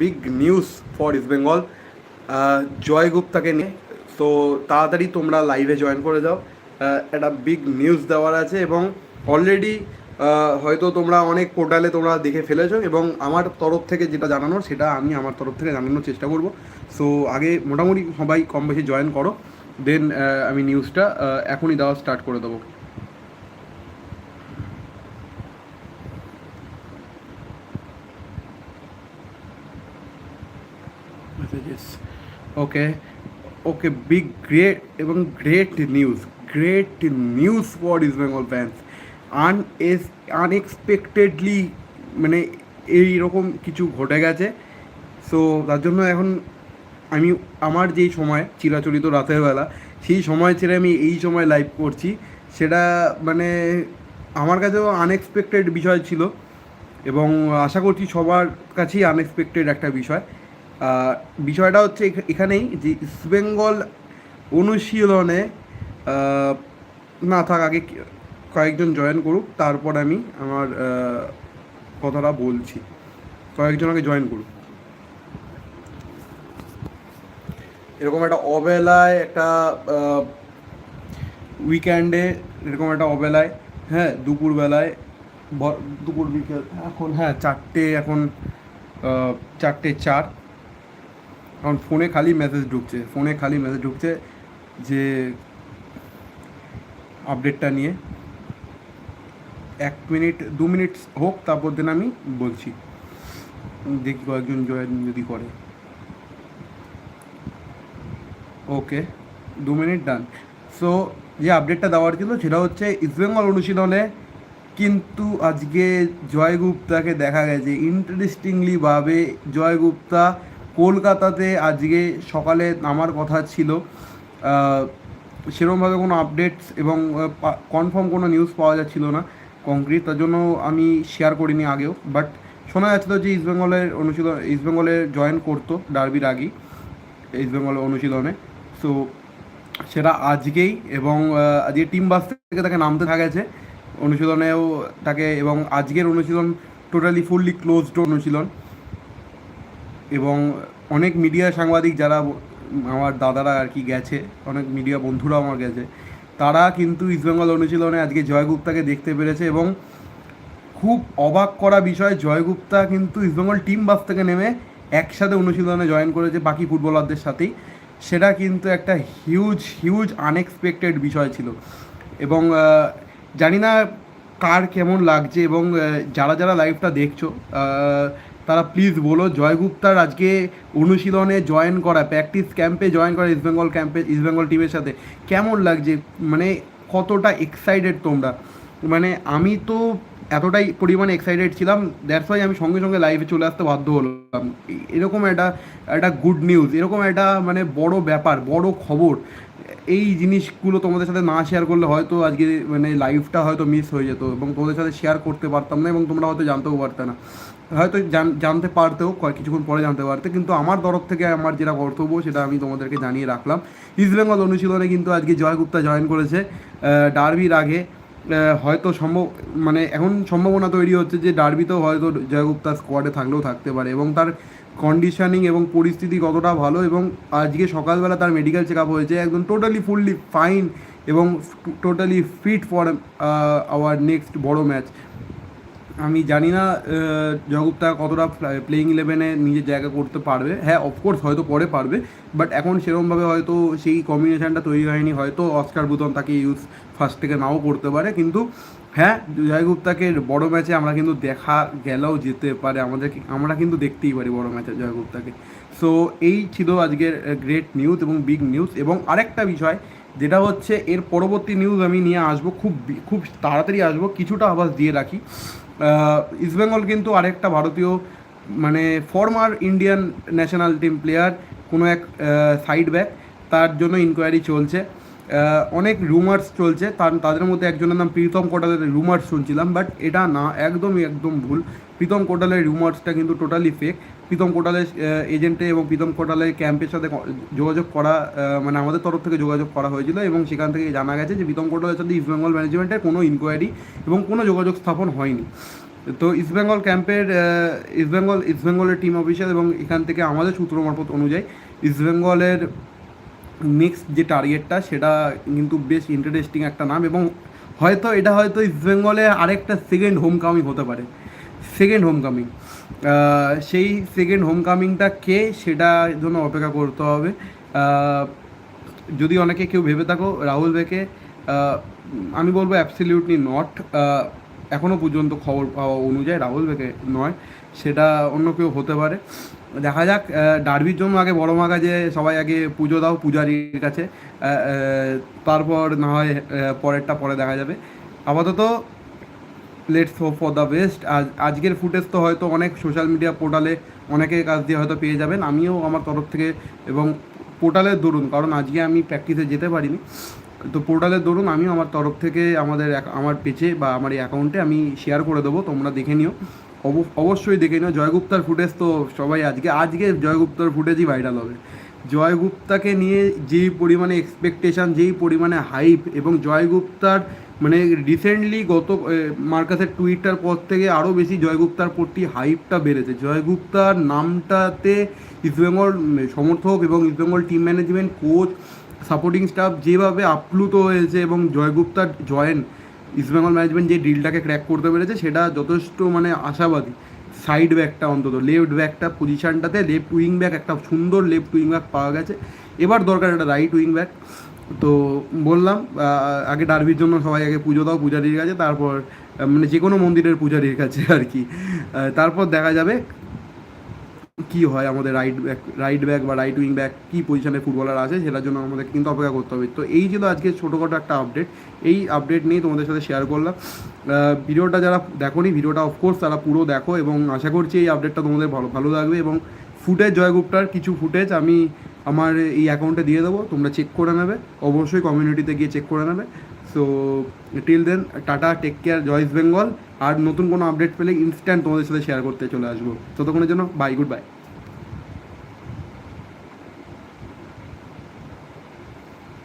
Big news for East Bengal Joy গুপ্তাকে নিয়ে। তো তাড়াতাড়ি তোমরা লাইভে জয়েন করে যাও। একটা বিগ নিউজ দেওয়ার আছে এবং অলরেডি হয়তো তোমরা অনেক পোর্টালে তোমরা দেখে ফেলেছো এবং আমার তরফ থেকে যেটা জানানোর, সেটা আমি আমার তরফ থেকে জানানোর চেষ্টা করব। সো আগে মোটামুটি সবাই কম বেশি জয়েন করো দেন আমি নিউজটা এখনই দেওয়া স্টার্ট করে দেবো। Messages okay okay big great এবং great news great news for East Bengal fans আন এস আনএক্সপেক্টেডলি মানে এইরকম কিছু ঘটে গেছে। সো তার জন্য এখন আমি, আমার যেই সময়, চিরাচরিত রাতের বেলা, সেই সময় ছেড়ে আমি এই সময় লাইভ করছি। সেটা মানে আমার কাছেও আনএক্সপেক্টেড বিষয় ছিল। এবং আশা করছি সবার কাছেই আনএক্সপেক্টেড একটা বিষয়। বিষয়টা হচ্ছে এখানেই যে ইস্টবেঙ্গল অনুশীলনে না থাক, আগে কয়েকজন জয়েন করুক, তারপর আমি আমার কথাটা বলছি। কয়েকজন আগে জয়েন করুক। এরকম একটা অবেলায় একটা উইকেন্ডে এরকম একটা অবেলায় হ্যাঁ দুপুরবেলায় দুপুর বিকেল, এখন হ্যাঁ চারটে, এখন চারটে চার। এখন ফোনে খালি মেসেজ ঢুকছে, ফোনে খালি মেসেজ ঢুকছে যে আপডেটটা নিয়ে। এক মিনিট দু মিনিট হোক, তারপর দিন আমি বলছি। দেখি কয়েকজন জয়েন যদি করে। ওকে দু মিনিট ডান সো যে আপডেটটা দেওয়ার ছিল সেটা হচ্ছে ইস্টবেঙ্গল অনুশীলনে কিন্তু আজকে জয় গুপ্তাকে দেখা গেছে। ইন্টারেস্টিংলিভাবে জয় গুপ্তা কলকাতাতে আজকে সকালে নামার কথা ছিল। সেরকমভাবে কোনো আপডেটস এবং কনফার্ম কোনো নিউজ পাওয়া যাচ্ছিল না। কংক্রিট তার জন্য আমি শেয়ার করিনি আগেও। বাট শোনা যাচ্ছিল যে ইস্টবেঙ্গলের অনুশীলন ইস্টবেঙ্গলে জয়েন করতো ডার্বির আগেই ইস্ট বেঙ্গল অনুশীলনে। সো সেটা আজকেই এবং আজকে টিম বাস থেকে তাকে নামতে দেখা গেছে। অনুশীলনেও তাকে এবং আজকের অনুশীলন টোটালি ফুললি ক্লোজড অনুশীলন। এবং অনেক মিডিয়া সাংবাদিক যারা আমার দাদারা আর কি গেছে, অনেক মিডিয়া বন্ধুরাও আমার গেছে, তারা কিন্তু ইস্টবেঙ্গল অনুশীলনে আজকে জয়গুপ্তাকে দেখতে পেরেছে এবং খুব অবাক করা বিষয়, জয়গুপ্তা কিন্তু ইস্টবেঙ্গল টিম বাস থেকে নেমে একসাথে অনুশীলনে জয়েন করেছে বাকি ফুটবলারদের সাথেই। সেটা কিন্তু একটা হিউজ হিউজ আনএক্সপেক্টেড বিষয় ছিল। এবং জানি না কার কেমন লাগছে এবং যারা যারা লাইভটা দেখছ তারা প্লিজ বলো, জয় গুপ্তার আজকে অনুশীলনে জয়েন করা প্র্যাকটিস ক্যাম্পে জয়েন করা ইস্টবেঙ্গল ক্যাম্পে ইস্টবেঙ্গল টিমের সাথে। কেমন লাগছে? মানে কতটা এক্সাইটেড তোমরা? মানে আমি তো এতটাই পরিমাণে এক্সাইটেড ছিলাম দ্যাটস ওয়াই আমি সঙ্গে সঙ্গে লাইভে চলে আসতে বাধ্য হলাম। এরকম একটা একটা গুড নিউজ এরকম একটা মানে বড় ব্যাপার, বড় খবর, এই জিনিসগুলো তোমাদের সাথে না শেয়ার করলে হয়তো আজকে মানে লাইভটা হয়তো মিস হয়ে যেত এবং তোমাদের সাথে শেয়ার করতে পারতাম না এবং তোমরা হয়তো জানতেও পারতে না। হয়তো জান- জানতে পারতেও কিছুক্ষণ পরে জানতে পারতে, কিন্তু আমার তরফ থেকে আমার যেটা কর্তব্য সেটা আমি তোমাদেরকে জানিয়ে রাখলাম। ইস্টবেঙ্গল অনুশীলনে কিন্তু আজকে জয় গুপ্তা জয়েন করেছে ডার্বির আগে। হয়তো সম্ভব মানে এখন সম্ভাবনা তৈরি হচ্ছে যে ডার্বিতেও হয়তো জয়গুপ্তা স্কোয়াডে থাকলেও থাকতে পারে এবং তার কন্ডিশনিং এবং পরিস্থিতি কতটা ভালো এবং আজকে সকালবেলা তার মেডিকেল চেক আপ হয়েছে, একদম টোটালি ফুললি ফাইন এবং totally fit for our next বড় ম্যাচ আমি জানি না আহ, জয়গুপ্তা কতটা প্লেইং ইলেভেনে নিজের জায়গা করতে পারবে। হ্যাঁ অফকোর্স হয়তো পরে পারবে বাট এখন সেরকমভাবে হয়তো সেই কম্বিনেশনটা তৈরি হয়নি। হয়তো অস্কার বুতন তাকে ইউজ ফার্স্ট থেকে নাও করতে পারে কিন্তু হ্যাঁ জয়গুপ্তাকে বড় ম্যাচে আমরা কিন্তু দেখা গেলেও যেতে পারে। আমাদের আমরা কিন্তু দেখতেই পারি বড় ম্যাচে জয়গুপ্তাকে সো এই ছিল আজকের গ্রেট নিউজ এবং বিগ নিউজ এবং আরেকটা বিষয় যেটা হচ্ছে এর পরবর্তী নিউজ আমি নিয়ে আসব, খুব খুব তাড়াতাড়ি আসব, কিছুটা আভাস দিয়ে রাখি। ইস্টবেঙ্গল কিন্তু আরেকটা ভারতীয় মানে former Indian national team player কোনো এক সাইড ব্যাক তার জন্য ইনকোয়ারি চলছে। অনেক রুমার্স চলছে, তার, তাদের মধ্যে একজনের নাম প্রীতম কোটালের রুমার্স শুনছিলাম বাট এটা না, একদমই একদম ভুল। প্রীতম কোটালের রুমার্সটা কিন্তু টোটালি ফেক প্রীতম কোটালের এজেন্টে এবং প্রীতম কোটালের ক্যাম্পের সাথে যোগাযোগ করা মানে আমাদের তরফ থেকে যোগাযোগ করা হয়েছিল এবং সেখান থেকে জানা গেছে যে প্রীতম কোটালের সাথে ইস্টবেঙ্গল ম্যানেজমেন্টের কোনো ইনকোয়ারি এবং কোনো যোগাযোগ স্থাপন হয়নি। তো ইস্টবেঙ্গল ক্যাম্পের ইস্টবেঙ্গল ইস্টবেঙ্গলের টিম অফিসার এবং এখান থেকে আমাদের সূত্র মারফত অনুযায়ী ইস্টবেঙ্গলের নেক্সট যে টার্গেটটা সেটা কিন্তু বেশ ইন্টারেস্টিং একটা নাম এবং হয়তো, এটা হয়তো ইস্টবেঙ্গলে আরেকটা সেকেন্ড হোম কামিং হতে পারে। সেকেন্ড হোম কামিং সেই সেকেন্ড হোম কামিংটা কে সেটার জন্য অপেক্ষা করতে হবে। যদি অনেকে কেউ ভেবে থাকো, রাহুল বেকে আমি বলব অ্যাবসলিউটলি নট এখনও পর্যন্ত খবর পাওয়া অনুযায়ী রাহুল বেকে নয়, সেটা অন্য কেউ হতে পারে। দেখা যাক ডার্বির জন্য আগে বড় মাগা যে সবাই আগে পুজো দাও পূজারির কাছে। তারপর না হয় পরেরটা পরে দেখা যাবে। আপাতত let's hope for the best আজ, আজকের ফুটেজ তো হয়তো অনেক সোশ্যাল মিডিয়া পোর্টালে অনেকের কাছ দিয়ে হয়তো পেয়ে যাবেন। আমিও আমার তরফ থেকে এবং পোর্টালের দরুন কারণ আজকে আমি প্র্যাকটিসে যেতে পারিনি। তো পোর্টালের দরুন আমিও আমার তরফ থেকে আমাদের আমার পেজে বা আমার এই অ্যাকাউন্টে আমি শেয়ার করে দেবো, তোমরা দেখে নিও। অব- অবশ্যই দেখে নিও। জয়গুপ্তার ফুটেজ তো সবাই আজকে আজকে জয়গুপ্তার ফুটেজই ভাইরাল হবে। জয়গুপ্তাকে নিয়ে যেই পরিমাণে এক্সপেকটেশন যেই পরিমাণে হাইপ এবং জয়গুপ্তার মানে রিসেন্টলি গত মার্কাসের টুইটার পর থেকে আরও বেশি জয়গুপ্তার প্রতি হাইপটা বেড়েছে। জয়গুপ্তার নামটাতে ইস্টবেঙ্গল সমর্থক এবং East Bengal team management coach supporting staff যেভাবে আপ্লুত হয়েছে এবং জয়গুপ্তার জয়েন ইস্টবেঙ্গল ম্যানেজমেন্ট যে ডিলটাকে ক্র্যাক করতে পেরেছে, সেটা যথেষ্ট মানে আশাবাদী। সাইড ব্যাকটা অন্তত লেফট ব্যাকটা পজিশনটাতে লেফট উইং ব্যাক একটা সুন্দর লেফট উইং ব্যাক পাওয়া গেছে। এবার দরকার একটা রাইট উইং ব্যাক তো বললাম আগে ডার্বির জন্য সবাই আগে পুজো দাও, পূজারির কাছে, তারপর মানে যে কোনো মন্দিরের পূজারির কাছে আর কি। তারপর দেখা যাবে কি হয় আমাদের রাইট ব্যাক রাইট ব্যাক বা রাইট উইং ব্যাক, কী পজিশনে ফুটবলার আছে, সেটার জন্য আমাদের কিন্তু অপেক্ষা করতে হবে। তো এই ছিল আজকে ছোটোখাটো একটা আপডেট এই আপডেট নিয়ে তোমাদের সাথে শেয়ার করলাম। ভিডিওটা যারা দেখোনি, ভিডিওটা অফকোর্স তারা পুরো দেখো এবং আশা করছি এই আপডেটটা তোমাদের ভালো ভালো লাগবে এবং ফুটেজ জয়গুপ্তার, কিছু ফুটেজ আমি আমার এই অ্যাকাউন্টে দিয়ে দেবো, তোমরা চেক করে নেবে, অবশ্যই কমিউনিটিতে গিয়ে চেক করে নেবে। So till then tata take care Joyce Bengal. আর নতুন কোনো আপডেট পেলে ইনস্ট্যান্ট তোমাদের সাথে শেয়ার করতে চলে আসব। ততক্ষণের জন্য বাই গুড বাই